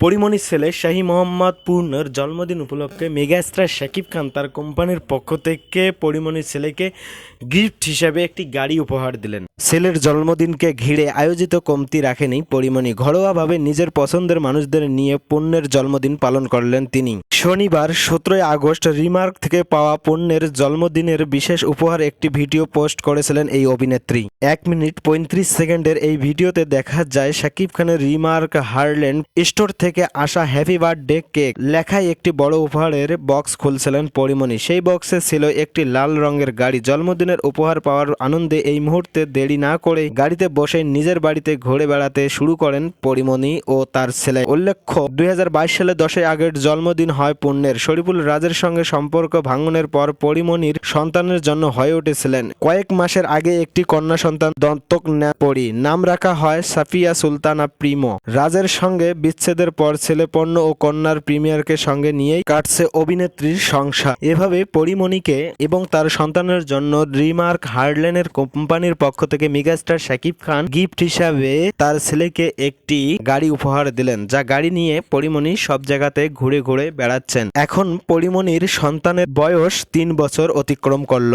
পরিমণির ছেলে শাহী মোহাম্মদ পূর্ণের জন্মদিন উপলক্ষে মেগাস্টার শাকিব খান তার কোম্পানির পক্ষ থেকে পরিমণির ছেলেকে গিফট হিসাবে একটি গাড়ি উপহার দিলেন। ছেলের জন্মদিনকে ঘিরে আয়োজিত কমতি রাখেনি পরিমণি। ঘরোয়াভাবে নিজের পছন্দের মানুষদের নিয়ে পূর্ণের জন্মদিন পালন করলেন তিনি। শনিবার সতেরোই আগস্ট রিমার্ক থেকে পাওয়া পণ্যের জন্মদিনের বিশেষ উপহার একটি ভিডিও পোস্ট করেছিলেন এই অভিনেত্রী। এক মিনিট পঁয়ত্রিশ সেকেন্ডের এই ভিডিওতে দেখা যায় শাকিব খানের রিমার্ক হারল্যান্ড স্টোর থেকে আসা হ্যাপি বার্থডে কেক লেখায় একটি বড় উপহারের বক্স খুলছিলেন পরিমণি। সেই বক্সে ছিল একটি লাল রঙের গাড়ি। জন্মদিনের উপহার পাওয়ার আনন্দে এই মুহূর্তে দেরি না করে গাড়িতে বসে নিজের বাড়িতে ঘুরে বেড়াতে শুরু করেন পরিমণি ও তার ছেলে। উল্লেখ্য, দুই সালে দশই আগস্ট জন্মদিন হয় পুণ্যের। শরীফুল রাজের সঙ্গে সম্পর্ক ভাঙনের পর পরিমণির সন্তানের জন্য হয়ে উঠেছিলেন। কয়েক মাসের আগে একটি কন্যা সন্তান দত্তক নেয় পরি নাম রাখা হয় সাফিয়া সুলতানা প্রিমো। রাজের সঙ্গে বিচ্ছেদের পর ছেলে পণ্য ও কন্যার প্রিমিয়ারকে সঙ্গে নিয়েই কাটছে অভিনেত্রীর সংসার। এভাবে পরিমণিকে এবং তার সন্তানের জন্য রিমার্ক হার্ডল্যান্ডের কোম্পানির পক্ষ থেকে মেগাস্টার শাকিব খান গিফট হিসাবে তার ছেলেকে একটি গাড়ি উপহার দিলেন, যা গাড়ি নিয়ে পরিমণি সব জায়গাতে ঘুরে ঘুরে বেড়াচ্ছেন। এখন পরিমণির সন্তানের বয়স তিন বছর অতিক্রম করল।